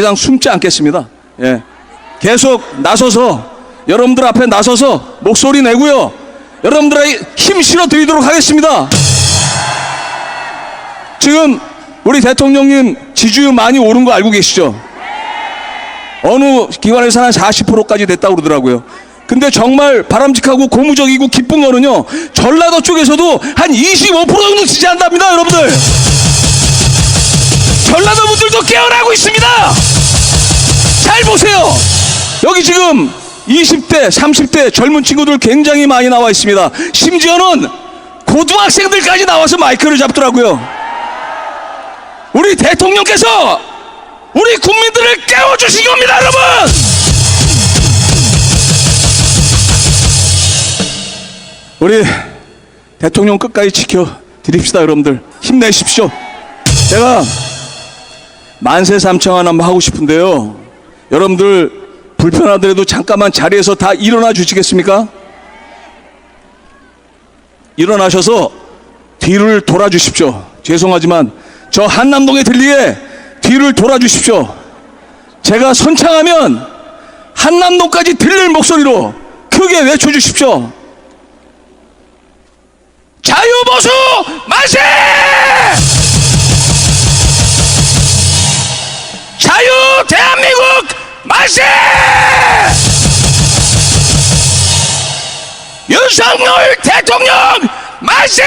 이상 숨지 않겠습니다. 예. 계속 나서서 여러분들 앞에 나서서 목소리 내고요. 여러분들에게 힘 실어 드리도록 하겠습니다. 지금 우리 대통령님 지지율 많이 오른 거 알고 계시죠? 어느 기관에서 한 40%까지 됐다고 그러더라고요. 근데 정말 바람직하고 고무적이고 기쁜 거는요. 전라도 쪽에서도 한 25% 정도 지지한답니다, 여러분들. 전라도 분들도 깨어나고 있습니다. 잘 보세요. 여기 지금 20대, 30대 젊은 친구들 굉장히 많이 나와 있습니다. 심지어는 고등학생들까지 나와서 마이크를 잡더라고요. 우리 대통령께서 우리 국민들을 깨워주신 겁니다, 여러분! 우리 대통령 끝까지 지켜 드립시다, 여러분들. 힘내십시오. 제가 만세 삼창한 한번 하고 싶은데요. 여러분들 불편하더라도 잠깐만 자리에서 다 일어나 주시겠습니까? 일어나셔서 뒤를 돌아주십시오. 죄송하지만 저 한남동에 들리게 뒤를 돌아주십시오. 제가 선창하면 한남동까지 들릴 목소리로 크게 외쳐주십시오. 자유보수 만세! 자유 대한민국 만세! 윤석열 대통령 만세!